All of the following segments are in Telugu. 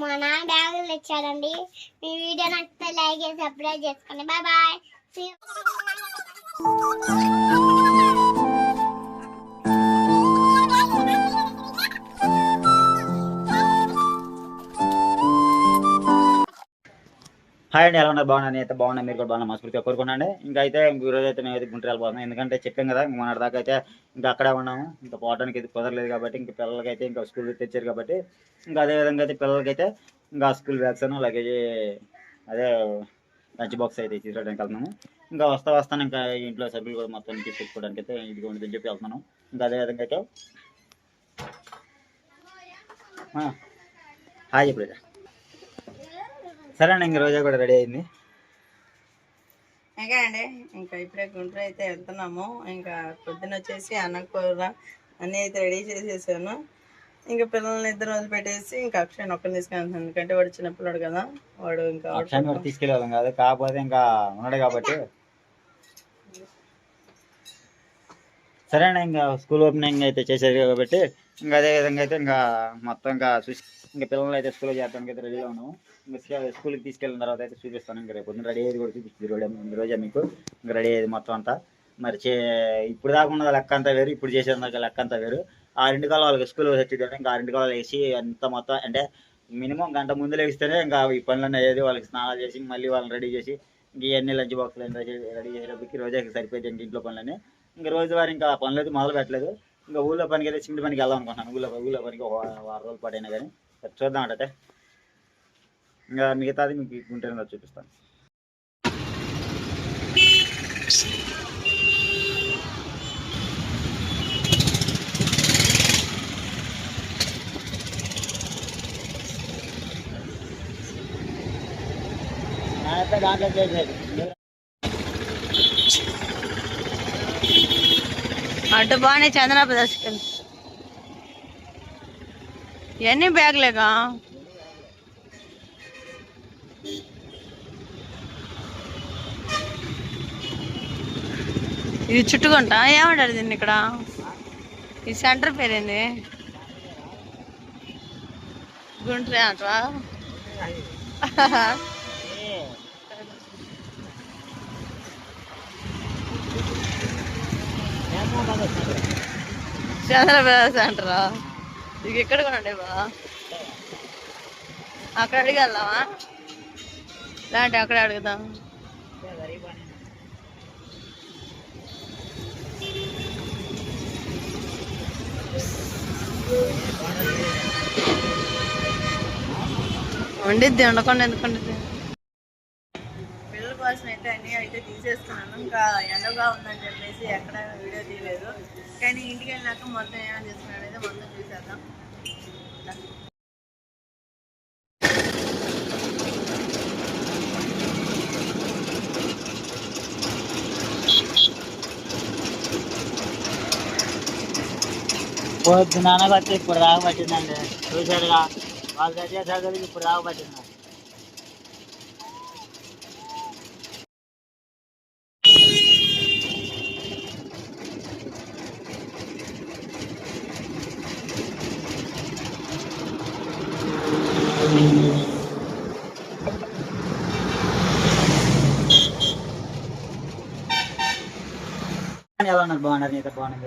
మా నాన్న బ్యాగులు తెచ్చాడండి. మీ వీడియో నచ్చితే లైక్ చేసి సబ్స్క్రైబ్ చేసుకోండి. Bye bye. హాయ్ అండి ఎలా ఉన్నారు? బాగున్నా నేను అయితే బాగున్నా మీరు కూడా బాగున్నా మనస్ఫూర్తిగా కోరుకున్నాండి ఇంకా అయితే ఈరోజు అయితే మేము అయితే గుంటూరు వెళ్ళిపోతున్నాం ఎందుకంటే చెప్పాం కదా ఇంక మొన్నటి దాకా అయితే ఇంకా అక్కడే ఉన్నాము. ఇంకా పోవడానికి అయితే కుదరలేదు కాబట్టి ఇంకా పిల్లలకి అయితే ఇంకా స్కూల్ తెచ్చారు కాబట్టి ఇంకా అదే విధంగా అయితే పిల్లలకి అయితే ఇంకా స్కూల్ బ్యాగ్స్ లగేజ్ అదే లంచ్ బాక్స్ అయితే తీసుకోవడానికి వెళ్తున్నాము. ఇంకా వస్తా వస్తాను ఇంకా ఇంట్లో సభ్యులు కూడా మొత్తం తీసుకోవడానికి అయితే ఇది ఉండదని చెప్పి వెళ్తున్నాను. ఇంకా అదే విధంగా అయితే హాయ్ చెప్పలేదు సరే అండి ఇంక రోజా కూడా రెడీ అయింది. ఇంకా అండి ఇంకా ఇప్పుడే గుంటూరు అయితే వెళ్తున్నాము. ఇంకా పొద్దున వచ్చేసి అన్నం కూర అన్నీ అయితే రెడీ చేసేసాను. ఇంకా పిల్లల్ని ఇద్దరు రోజు పెట్టేసి ఇంకా అక్షయ్ ఒక్కరిని తీసుకెళ్తాను ఎందుకంటే వాడు చిన్నపిల్లడు కదా వాడు ఇంకా కూడా తీసుకెళ్ళేవాళ్ళం కాదు కాకపోతే ఇంకా ఉన్నాడు కాబట్టి. సరే అండి ఇంకా స్కూల్ ఓపెనింగ్ అయితే చేసేది కాబట్టి ఇంకా అదే విధంగా అయితే ఇంకా మొత్తం ఇంకా చూసి ఇంకా పిల్లలు అయితే స్కూల్లో చేరడానికి అయితే రెడీగా ఉన్నాము. ఇంకా స్కూల్కి తీసుకెళ్ళిన తర్వాత అయితే చూపిస్తాను. ఇంకా రేపు పొద్దున్న రెడీ అయ్యేది కూడా చూపిస్తుంది రోజు ఈ రోజే మీకు. ఇంకా రెడీ అయ్యేది మొత్తం అంతా. మరి చే ఇప్పుడు దాకా ఉన్న లెక్క అంతా వేరు. ఇప్పుడు చేసేది దాకా లెక్క అంతా వేరు. ఆ రెండు కాలం వాళ్ళకి స్కూల్ వచ్చి ఇంకా ఆ రెండు కాలాలు వేసి అంత మొత్తం అంటే మినిమం గంట ముందు లేస్తేనే ఇంకా ఈ పనులన్నీ అయ్యేది. వాళ్ళకి స్నానాలు చేసి మళ్ళీ వాళ్ళని రెడీ చేసి ఇంక ఇవన్నీ లంచ్ బాక్సులు రెడీ చేసేటప్పటికి రోజాకి సరిపోయింది ఇంట్లో పనులన్నీ. ఇంకా రోజువారీ ఇంకా పనులు అయితే మొదలు పెట్టలేదు. ఇంకా ఊళ్ళో పనికి అయితే చిన్న పనికి వెళ్దాం అనుకుంటున్నాను. ఊళ్ళో ఊళ్ళో పనికి ఒక వారం రోజుల పాటు అయినా కానీ చూద్దాం అంటే ఇంకా మిగతాది మీకు గుంటూరులో చూపిస్తాను. దాంట్లో చేసేది. అటు బాగానే చందన ప్రదర్శకలు. ఇవన్నీ బ్యాగ్లేగా? ఇది చుట్టుకుంట. ఏమంటారు దీన్ని ఇక్కడ? ఈ సెంటర్ పేరేంది? గుంట్రే అంటవా? చంద్రబాబు సెంటర్ ఇక ఎక్కడ కూడా ఉండే బా అక్కడ అడిగి వెళ్దామా? లేదంటే అక్కడే అడుగుదాం. వండిద్ది ఉండకుండా ఎందుకు వండిద్ది కోసం అయితే అన్నీ అయితే తీసేసుకున్నాను. ఇంకా ఎండగా ఉందని చెప్పేసి ఎక్కడ వీడియో తీయలేదు. కానీ ఇంటికి వెళ్ళాక మొత్తం ఏమైనా చేసుకున్నాను అయితే మొత్తం చూసేద్దాం. పొద్దున బట్టి ఇప్పుడు దాకా చూశారుగా. వాళ్ళ వాళ్ళు తెచ్చేసరికి ఇప్పుడు దాకా బాగున్నారు నీతో బాగున్నారు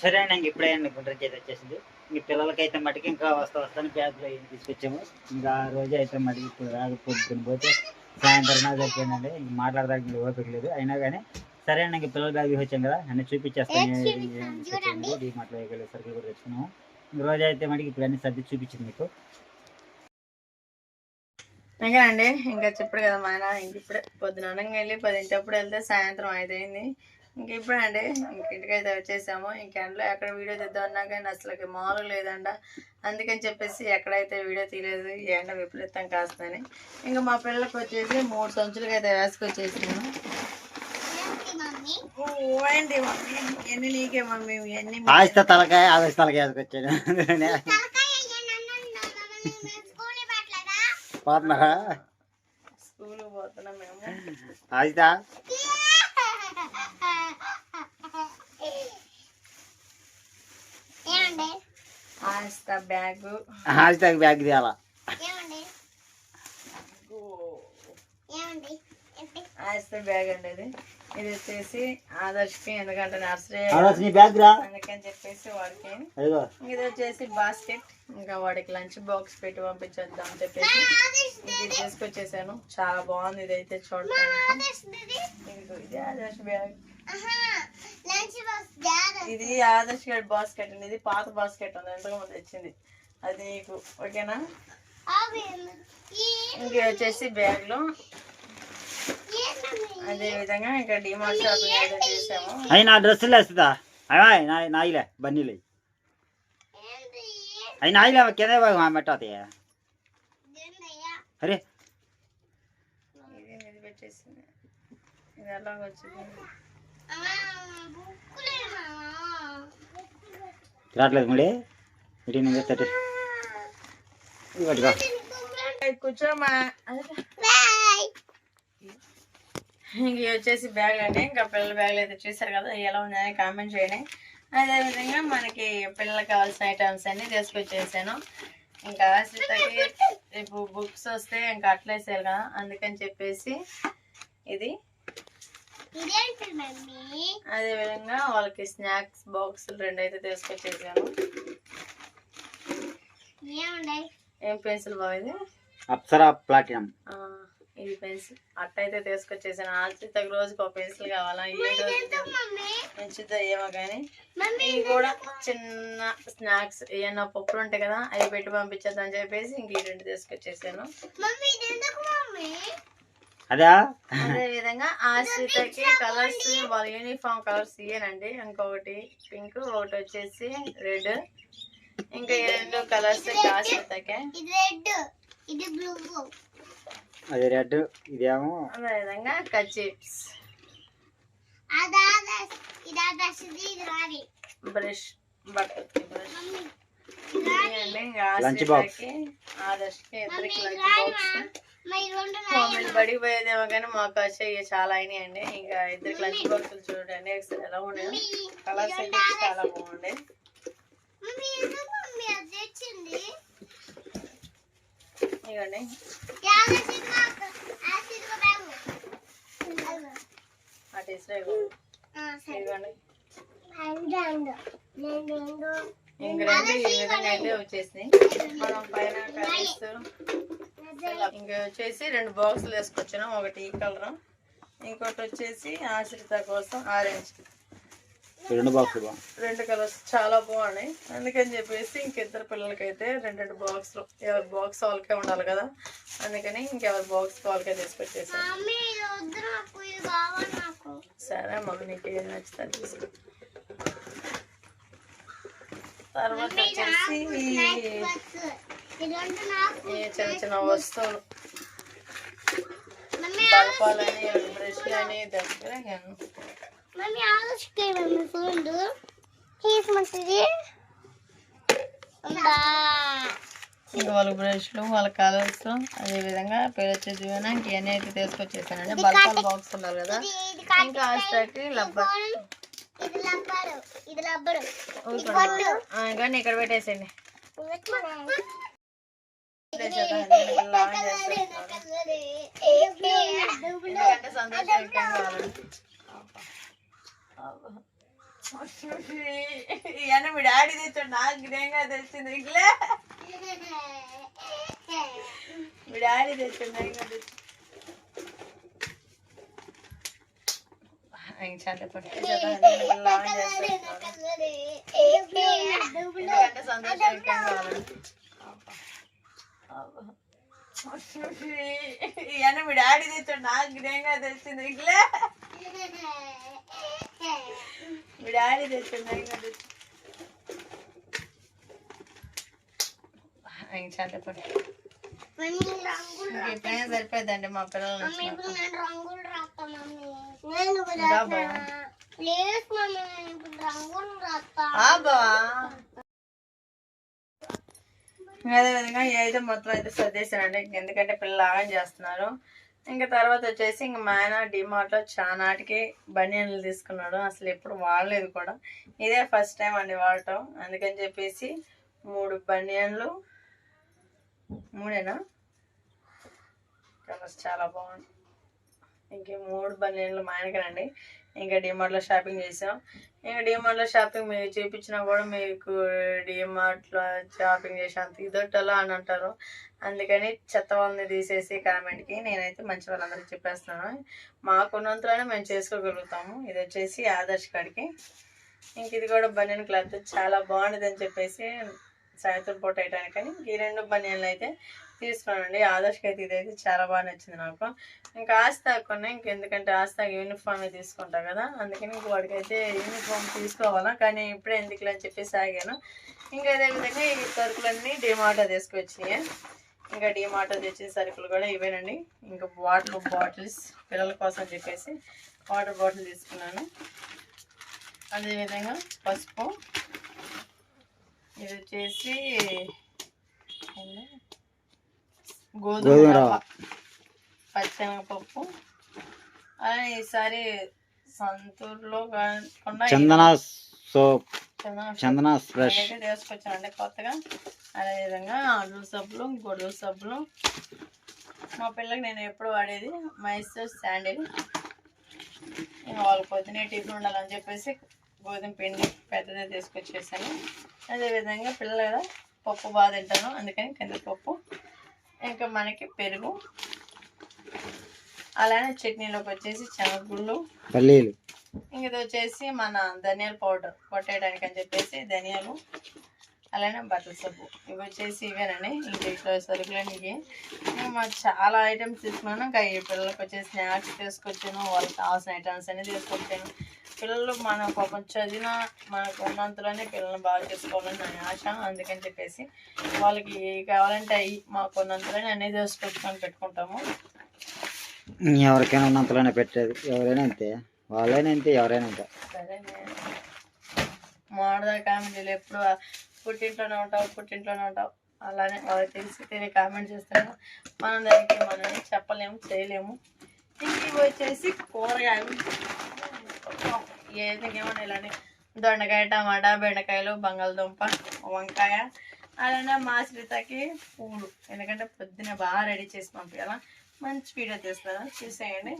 సరే అండి ఇప్పుడే అండి గుంటూరు చేతి వచ్చేసింది ఇంక పిల్లలకి అయితే మటుకు ఇంకా వస్తా వస్తాను బ్యాగ్లో ఏం తీసుకొచ్చాము ఇంకా ఆ రోజు అయితే మటుకు ఇప్పుడు రాదు పొద్దున్న పోతే సాయంత్రం నాకు సరిపోయిందండి ఇంక మాట్లాడడానికి ఇంకా ఓపిక లేదు అయినా కానీ సరే అండి ఇంక పిల్లల బ్యాగ్ వచ్చాం కదా అన్ని చూపించేస్తాను ఏ ఏది ఏం చూపిస్తాను తీసుకొచ్చాము డీ మాటలో సరుకులు కూడా తెచ్చుకున్నాము ఇంక రోజు అయితే మటుకు ఇప్పుడు అన్ని సర్ది చూపించింది మీకు అండి ఇంకా చెప్పాడు కదా మా ఆయన ఇంక ఇప్పుడే పొద్దున అనగా వెళ్ళి పదింటప్పుడు వెళ్తే సాయంత్రం ఐదు అయింది ఇంక ఇప్పుడే అండి ఇంక ఇంటికైతే వచ్చేసాము. ఇంక ఎండలో ఎక్కడ వీడియో తీద్దాం అన్నా కానీ అసలు మామూలు లేదంట. అందుకని చెప్పేసి ఎక్కడైతే వీడియో తీయలేదు ఈ ఎండ విపరీతం కాస్తుందని. ఇంకా మా పిల్లలకు వచ్చేసి మూడు సంచులకి అయితే వేసుకొచ్చేసాను మమ్మీ ఓయండి మమ్మీ? ఎన్ని నీకే మమ్మీ ఎన్ని ఆస్త తలకాయ ఆవేశ తలకాయ వేసుకొచ్చాను తలకాయ అయ్యానన్నా స్కూల్ పెట్టలేదా పోతున్నారా స్కూల్ పోతున్నాం మేము. ఏమండి? ఆస్తా బ్యాగ్. హాజ్ ట్యాగ్ బ్యాగ్ తీయాలా? ఏమండి? ఏమండి? ఏంటి? ఆస్తా బ్యాగ్ అండి ఇది ఇది వచ్చేసి ఆదర్శకి ఎందుకంటే నర్సరీ ఆదర్శ్ నీ బ్యాగ్ రా అందుకని చెప్పేసి వాడికి. ఇది వచ్చేసి బాస్కెట్. ఇంకా వాడికి లంచ్ బాక్స్ పెట్టి పంపించేద్దాం అని చెప్పేసి ఇది తీసుకొచ్చేసాను. చాలా బాగుంది ఇది అయితే చూడటానికి. ఇది? ఆదర్శ్ బ్యాగ్. ఆహా, లంచ్ బాక్స్ డాడ్ ఇది ఆదర్శ్ బాస్కెట్ అండి. ఇది పాత బాస్కెట్ ఉంది ఎంతగా ముందు వచ్చింది అది నీకు ఓకేనా? ఇంక వచ్చేసి బ్యాగ్లో ఏంటమ్మా? అదే విధంగా ఇంకా డిమార్ట్ షాపింగ్ అయితే చేసాము. నా డ్రెస్సులు వేస్తుందా నాయిలే బన్నీలే? అవి నాయిలే కింద భాగం పెట్టవుతాయి ఏంటయ్యా? అరే ఇది ఇది పెట్టేసింది ఇది ఎలా వచ్చింది అమ్మా, బుక్కులేమా? రావట్లేదు ముడి ఇటు నుంచి తట్టి ఇవ్వట్టుగా కూర్చోమా. ఇంక వచ్చేసి బ్యాగ్ అండి. ఇంకా పిల్లల బ్యాగ్లు అయితే చూసారు కదా ఎలా ఉన్నాయని కామెంట్ చేయండి. అదేవిధంగా మనకి పిల్లలకు కావాల్సిన ఐటమ్స్ అన్ని తీసుకొచ్చేసాను. ఇంకా సీతకి రేపు బుక్స్ వస్తే ఇంకా అట్లేసేయాలి కదా అందుకని చెప్పేసి ఇది. ఇదేంటి మమ్మీ అదేవిధంగా వాళ్ళకి స్నాక్స్ బాక్స్ రెండు అయితే తీసుకొచ్చేసాను. ఏముండే ఏం పెన్సిల్ బాగా ఇది? అప్సరా ప్లాటినం ఆ, ఇది పెన్సిల్. అట్ట అయితే తీసుకొచ్చేసాను. ఆశ్రితకు రోజుకి ఒక పెన్సిల్ కావాలా? మంచిదో ఏమో కానీ మమ్మీ ఇవి కూడా చిన్న స్నాక్స్ ఏమన్నా పప్పులు ఉంటాయి కదా అవి పెట్టి పంపించేద్దాం చెప్పేసి ఇంక ఈ రెండు తీసుకొచ్చేసాను. మమ్మీ ఇది ఎందుకు మమ్మీ? అదా? అదే విధంగా ఆశ్రితకి కలర్స్ వాళ్ళ యూనిఫామ్ కలర్స్ ఇయ్యనండి. ఇంకొకటి పింక్ ఒకటి వచ్చేసి రెడ్. ఇంకా ఈ రెండు కలర్స్ ఆశ్రితకే ఇది రెడ్ ఇది బ్లూ. అది రెడ్ ఇదేమో అదే విధంగా కచిప్స్ బ్రష్ ఆదర్శకి ఇద్దరికి లంచ్ బాక్స్ రెండు మమ్మల్ని బడికి పోయేదేమో కానీ మాకు వచ్చే చాలా అయినాయండి. ఇంకా ఇద్దరికి లంచ్ బాక్సులు చూడండి. ఎలా ఉన్నాయి. మమ్మీ కలర్స్ అయితే చాలా బాగుండే మమ్మీ ఎందుకు మమ్మీ అది తెచ్చింది ఇవ్వండి. అటు ఇవ్వండి. ఈ విధంగా అయితే వచ్చేసినాయి. మనం పైన ఇంకా వచ్చేసి రెండు బాక్సులు వేసుకొచ్చినాం ఒకటి ఈ కలర్. ఇంకోటి వచ్చేసి ఆశ్రిత కోసం ఆరెంజ్. రెండు బాక్సులు రెండు కలర్స్ చాలా బాగున్నాయి. అందుకని చెప్పేసి ఇంకిద్దరు పిల్లలకైతే రెండు రెండు బాక్స్లు ఎవరి బాక్స్ వాళ్ళకే ఉండాలి కదా. అందుకని ఇంకెవరి బాక్స్ వాళ్ళకే తీసుకొచ్చేసాను సరే మమ్మీ నీకు ఏది నచ్చుతుంది తీసుకో. తర్వాత వచ్చేసి చిన్న చిన్న వస్తువులు. మమ్మీ బల్పాలని బ్రష్లని దగ్గర మమ్మీ ఆలోచిస్తే మమ్మీ ఫోన్ తీసుకుంటుంది ఇంకా వాళ్ళ బ్రష్లు వాళ్ళ కలర్స్ అదే విధంగా పేరు వచ్చేసి ఇవన్నీ అయితే తీసుకొచ్చేసానండి. బల్పాల బాక్స్ ఉండాలి కదా. ఇంకా ఆస్టాకి లబ్బర్ ఇవన్నీ ఇక్కడ పెట్టేసేయండి. ఎందుకంటే సంతోషం ఇంకేం ఇవన్నీ మీ డాడీ తెచ్చాడు నాకు ఇదేంగా తెలిసింది ఇట్లే మీ డాడీ తెచ్చాడు నాకు చేద్దాం. ఎందుకంటే సంతోషం ఇవన్నీ మీ డాడీ తెచ్చాడు నాకు ఇదేంగా తెలిసింది ఇట్లే మీ డాడీ ఇంకా ఇప్పుడైనా సరిపోద్దండి మా పిల్లలు అదే విధంగా ఈ అయితే మొత్తం అయితే సర్దేశానండి ఎందుకంటే పిల్లలు ఆగం చేస్తున్నారు. ఇంకా తర్వాత వచ్చేసి ఇంకా మా ఆయన డిమార్ట్లో చానాటికి బనియన్లు తీసుకున్నాడు. అసలు ఎప్పుడు వాడలేదు కూడా. ఇదే ఫస్ట్ టైం అండి వాడటం. అందుకని చెప్పేసి మూడు బనియన్లు. మూడేనా? కలర్స్ చాలా బాగుంది ఇంకే మూడు బనియన్లు మా రండి ఇంకా డిమార్ట్లో షాపింగ్ చేసాం. ఇంకా డిమార్ట్లో షాపింగ్ మీకు చూపించినా కూడా మీకు డిమార్ట్లో షాపింగ్ చేసాం ఇదొట్టలా అని అంటారు. అందుకని చెత్త వాళ్ళని తీసేసి కామెంట్కి నేనైతే మంచి వాళ్ళందరికీ చెప్పేస్తున్నాను. మాకున్నంతలోనే మేము చేసుకోగలుగుతాము. ఇది వచ్చేసి ఆదర్శ్ కాడికి ఇంక ఇది కూడా బనియన్ క్లాత్. చాలా బాగుంటుంది అని చెప్పేసి సాయంత్రం పూట వేయడానికని ఈ రెండు బనియన్లు అయితే తీసుకున్నానండి ఆదర్శకి అయితే ఇదైతే చాలా బాగా నచ్చింది నాకు. ఇంకా ఆస్తా కొన్నా ఇంకెందుకంటే ఆస్తా యూనిఫామ్ తీసుకుంటా కదా. అందుకని ఇంక వాడికైతే యూనిఫామ్ తీసుకోవాలా. కానీ ఇప్పుడే ఎందుకులే అని చెప్పేసి ఆగాను. ఇంకా అదేవిధంగా ఈ సరుకులన్నీ డిమాటో తీసుకొచ్చినాయి. ఇంకా డిమాటో తెచ్చిన సరుకులు కూడా ఇవేనండి. ఇంకా వాటర్ బాటిల్స్ పిల్లల కోసం చెప్పేసి వాటర్ బాటిల్ తీసుకున్నాను. అదేవిధంగా పసుపు. ఇది వచ్చేసి గోధుమ రవ్వ. అలానే ఈసారి సంతూర్లో కాకుండా చందన సోప్. చందన ఫ్రెష్ అయితే తీసుకొచ్చానండి కొత్తగా. అదేవిధంగా అడ్లు సబ్బులు గొడ్డల సబ్బులు. మా పిల్లకి నేను ఎప్పుడు వాడేది మైసూర్ శాండిల్. వాళ్ళ పొద్దునే టిఫిన్ ఉండాలని చెప్పేసి గోధుమ పిండి పెద్దదే తీసుకొచ్చేసాను. అదేవిధంగా పిల్లలు కదా పప్పు బాగా తింటాను అందుకని కందిపప్పు. ఇంకా మనకి పెరుగు. అలానే చట్నీలోకి వచ్చేసి శనగగుళ్ళు పల్లీలు. ఇంక ఇది వచ్చేసి మన ధనియాల పౌడర్ కొట్టేయడానికి అని చెప్పేసి ధనియాలు. అలానే బట్టల సబ్బు. ఇవి వచ్చేసి ఇవేనండి. ఇంక ఇట్లా సరుకులని ఇవి మాకు చాలా ఐటమ్స్ తీసుకున్నాను. ఇంకా ఈ పిల్లలకి వచ్చేసి స్నాక్స్ తీసుకొచ్చాను. వాళ్ళకి కావాల్సిన ఐటమ్స్ అన్ని తీసుకొచ్చాను. పిల్లలు మన పాపం చదివిన మనకు ఉన్నంతలోనే పిల్లల్ని బాగా చేసుకోవాలని నా ఆశ. అందుకని చెప్పేసి వాళ్ళకి ఏవి కావాలంటే అవి మాకు ఉన్నంతలోనే అన్నీ తీసుకొచ్చుకొని పెట్టుకుంటాము. ఎవరికైనా ఉన్నంతలోనే పెట్టేది. ఎవరైనా అంతే. వాళ్ళైనా అంతే ఎవరైనా అంతే. సరే మాడదా కామెంట్లు ఎప్పుడు పుట్టింట్లోనే ఉంటావు పుట్టింట్లోనే ఉంటావు. అలానే వాళ్ళకి తెలిసి తెలియ కామెంట్ చేస్తాను మనం దానికి మనం చెప్పలేము చేయలేము. ఇంక వచ్చేసి కూరగాయలు ఏదైనా ఇలానే దొండకాయ టమాటా బెండకాయలు బంగాళదుంప వంకాయ అలానే మా శ్రీతకి పూలు. ఎందుకంటే పొద్దున బాగా రెడీ చేసి పంపించాలా. మంచి వీడియో తీస్తాను. చూసేయండి.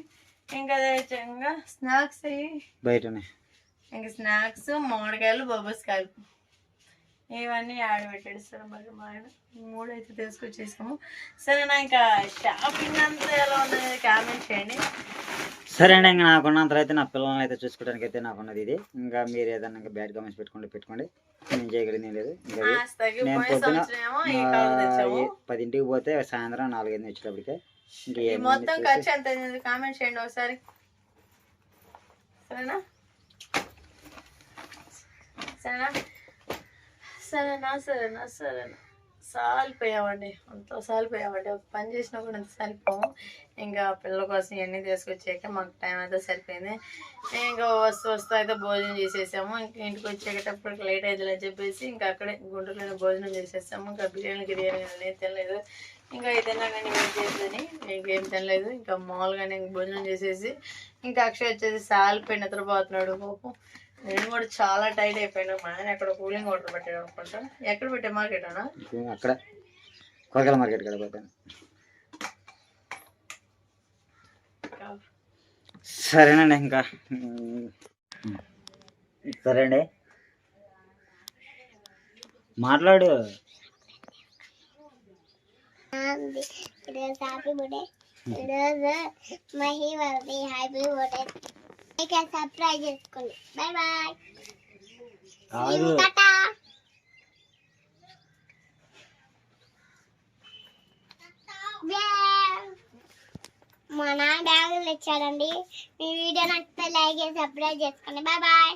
ఇంకా అదే విధంగా స్నాక్స్ అయ్యి బయటనే. ఇంకా స్నాక్స్ మామిడికాయలు బొబ్బస్కాయలు. ఇవన్నీ యాడ్ పెట్టాడు సార్ మరి మా ఆయన. ఈ మూడు అయితే తీసుకొచ్చేసాము. సరే నా ఇంకా షాపింగ్ అంతా ఎలా ఉన్నది? కామెంట్ చేయండి. సరే అండి ఇంకా నాకున్నంత అయితే నా పిల్లల్ని అయితే చూసుకోవడానికి అయితే నాకున్నది ఇది. ఇంకా మీరు ఏదైనా ఇంకా బ్యాడ్ కామెంట్స్ పెట్టుకోండి పెట్టుకోండి. నేను చేయగలిగింది లేదు. నేను పొద్దున పదింటికి పోతే సాయంత్రం నాలుగైదు వచ్చేటప్పటికే మొత్తం ఖర్చు ఎంత కామెంట్ చేయండి ఒకసారి. సరేనా? సరేనా? సరేనా సరేనా సరేనా. సాలిపోయామండి. అంత సాలిపోయామండి. ఒక పని చేసినా కూడా అంత సాలిపోము. ఇంకా పిల్లల కోసం ఇవన్నీ తీసుకొచ్చాక మాకు టైం అయితే సరిపోయింది. ఇంకా వస్తూ వస్తూ అయితే భోజనం చేసేసాము. ఇంకా ఇంటికి వచ్చేటప్పటికి లేట్ అవుతుంది అని చెప్పేసి ఇంకా అక్కడే గుంటూరులోనే భోజనం చేసేసాము. ఇంకా బిర్యానీ గిర్యానీ అనేది తినలేదు. ఇంకా ఏదైనా కానీ ఏం చేసేదని ఇంకేం తినలేదు. ఇంకా మామూలుగానే ఇంకా భోజనం చేసేసి ఇంకా అక్షయ్ వచ్చేసి సాలిపోయి నిద్రపోతున్నాడు పాపం. నేను కూడా చాలా టైట్ అయిపోయాను. మా ఆయన ఎక్కడ కూలింగ్ వాటర్ పెట్టాడు అనుకుంటా. ఎక్కడ పెట్టే? మార్కెట్ అన్నా అక్కడ. కూరగాయల మార్కెట్ కదా పోతాను సరేనండి ఇంకా. సరే అండి మాట్లాడు. Happy birthday happy birthday. ఇక సర్ప్రైజ్ చేసుకోండి. బాయ్ బాయ్ కాదు. టాటా మా నాన్న బ్యాగులు ఇచ్చాడండి మీ వీడియో నచ్చితే లైక్ చేసి సబ్స్క్రైబ్ చేసుకోండి. Bye bye